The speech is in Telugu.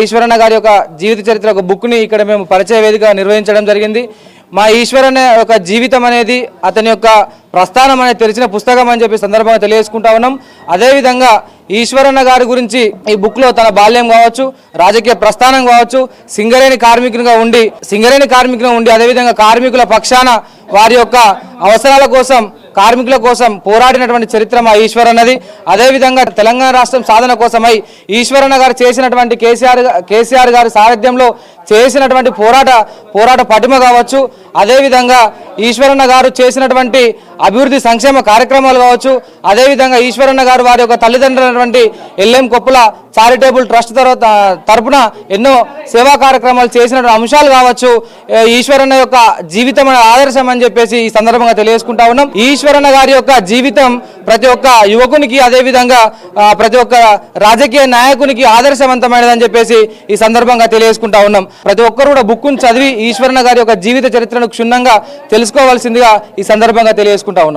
ఈశ్వరన్న గారి యొక్క జీవిత చరిత్ర ఒక బుక్ని ఇక్కడ మేము పరిచయ వేదిక నిర్వహించడం జరిగింది. మా ఈశ్వరన్న యొక్క జీవితం అనేది అతని యొక్క ప్రస్థానం అనేది తెలిసిన పుస్తకం అని చెప్పి సందర్భంగా తెలియజేసుకుంటా ఉన్నాం. అదేవిధంగా ఈశ్వరన్న గారి గురించి ఈ బుక్లో తన బాల్యం కావచ్చు రాజకీయ ప్రస్థానం కావచ్చు సింగరేణి కార్మికునిగా ఉండి సింగరేణి కార్మికునిగా ఉండి అదేవిధంగా కార్మికుల పక్షాన వారి యొక్క అవసరాల కోసం కార్మికుల కోసం పోరాడినటువంటి చరిత్ర మా ఈశ్వరన్నది అదేవిధంగా తెలంగాణ రాష్ట్రం సాధన కోసమై ఈశ్వరన్న గారు చేసినటువంటి కేసీఆర్ కేసీఆర్ గారి సారథ్యంలో చేసినటువంటి పోరాట పోరాట పటిమ కావచ్చు. అదేవిధంగా ఈశ్వరన్న గారు చేసినటువంటి అభివృద్ధి సంక్షేమ కార్యక్రమాలు కావచ్చు. అదేవిధంగా ఈశ్వరన్న గారు వారి యొక్క తల్లిదండ్రులైనటువంటి ఎల్ఎం కొప్పుల చారిటబుల్ ట్రస్ట్ తర్వాత తరపున ఎన్నో సేవా కార్యక్రమాలు చేసినటువంటి అంశాలు కావచ్చు. ఈశ్వరన్న యొక్క జీవితం ఆదర్శం అని చెప్పేసి ఈ సందర్భంగా తెలియజేసుకుంటా ఉన్నాం. ఈశ్వరన్న గారి యొక్క జీవితం ప్రతి ఒక్క యువకునికి అదేవిధంగా ప్రతి ఒక్క రాజకీయ నాయకునికి ఆదర్శవంతమైనదని చెప్పేసి ఈ సందర్భంగా తెలియజేసుకుంటా ఉన్నాం. ప్రతి ఒక్కరు కూడా బుక్కును చదివి ఈశ్వరన్న గారి యొక్క జీవిత చరిత్రను క్షుణ్ణంగా తెలుసుకోవాల్సిందిగా ఈ సందర్భంగా తెలియజేసుకుంటా ఉన్నాం.